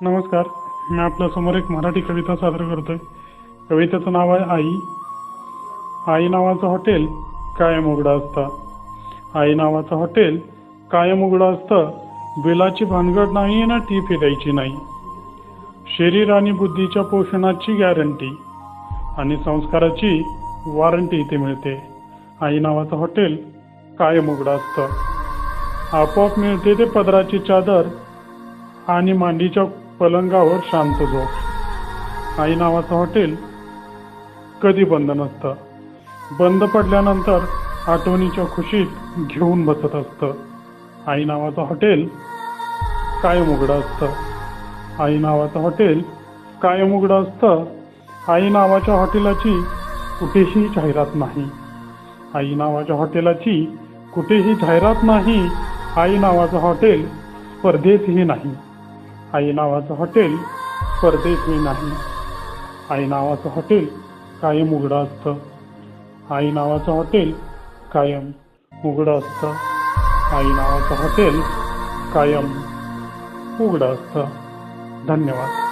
नमस्कार. मी आपल्यासमोर एक मराठी कविता सादर करतोय. कवितेचं नाव आहे आई. आई नावाचं हॉटेल कायम उघडं असतं. आई नावाचं हॉटेल कायम उघडं असतं. बिलाची भानगड नाही ना टी फी द्यायची नाही. शरीर आणि बुद्धीच्या पोषणाची गॅरंटी आणि संस्काराची वॉरंटी इथे मिळते. आई नावाचं हॉटेल कायम उघडं असतं. आपोआप मिळते ते पदराची चादर आणि मांडीच्या पलंगावर शांत झोप. आई नावाचं हॉटेल कधी बंद नसतं. बंद पडल्यानंतर आठवणीच्या खुशीत घेऊन बसत असतं. आई नावाचं हॉटेल कायम उघडं असतं. आई नावाचं हॉटेल कायम उघडं असतं. आई नावाच्या हॉटेलाची कुठेही जाहिरात नाही. आई नावाच्या हॉटेलाची कुठेही जाहिरात नाही. आई नावाचं हॉटेल स्पर्धेतही नाही. आई नावाचं हॉटेल स्पर्धेत मी नाही. आई नावाचं हॉटेल कायम उघडं असतं. आई नावाचं हॉटेल कायम उघडं असतं. आई नावाचं हॉटेल कायम उघडं असतं. धन्यवाद.